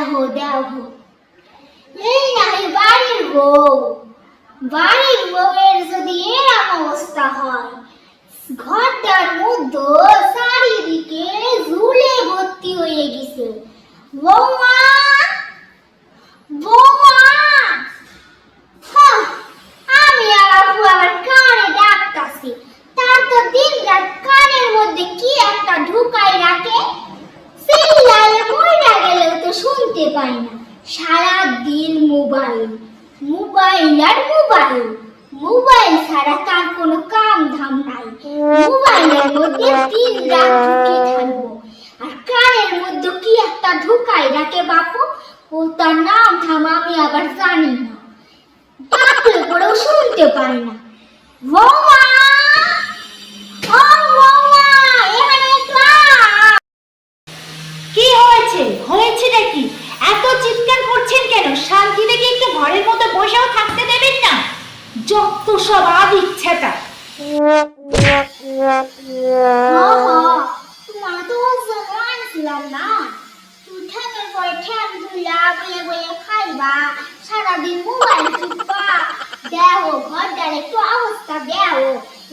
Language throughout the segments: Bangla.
দেহ দেহ। এই নাই বাড়ির বউ। বাড়ির বউয়ের যদি এরম অবস্থা হয়, ঘরটার মধ্যে চারিদিকে ঝুলে ভর্তি হয়ে গেছে। বৌমা হ্যাঁ, আমি আর আপু আবার কানে ডাকতাছি তার তো দিন রাত কানের মধ্যে কি একটা ঢুকাই রাখে চিল্লালে মইরা গেলেও তো শুনতে পাই না। সারা দিন মোবাইল মোবাইল আর মোবাইল। মোবাইল ছাড়া তার কোনো কাম ধাম নাই। মোবাইলের মধ্যে দিন রাত ঢুকে থাকব। আর কানের মধ্যে কি একটা ঢুকাই রাখে বাপু? ও তার নাম ধাম আমি আবার জানি না। ডাকলে পরেও শুনতে পাই না। বৌমা ও বৌমা এখানে একটু আয়। কি হয়েছে হয়েছে নাকি এত চিৎকার করছেন কেন শান্তি থেকে একটু ঘরের মধ্যে বসেও থাকতে দেবেন না যত সব আদ ইচ্ছাটা তোমার তো জমান না। তুই ঠ্যাঙের পরে ঠ্যাং ধুইলা বইয়ে বইয়ে খাইবা সারাদিন মোবাইল টিপবা। দেও ঘরটার একটু অবস্থা দেও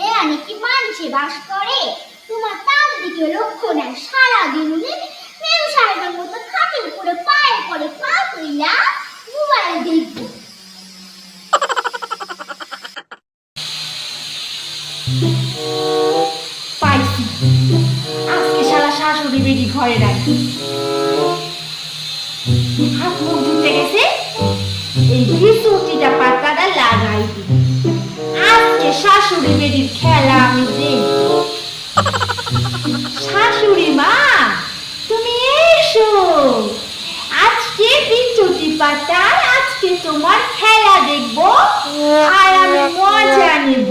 এ কি মানুষে বাস করে? তোমার তার দিকে লক্ষ্য নেই সারাদিন উনি পাইছি। আজকে সারা শাশুড়ি বেটি ঘরে রাখি হাত মুখ ধুতে গেছে, এই পাতাটা লাগাই আজকে শাশুড়ি বেটির খেলা আমি দেখব শাশুড়ি মা, তুমি এসো। আজকে বিচুটি পাতার আজকে তোমার খেলা দেখব, আর আমি মজা নেব।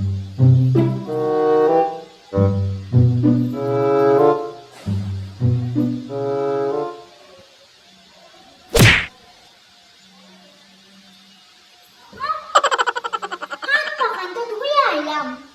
ধুইয়া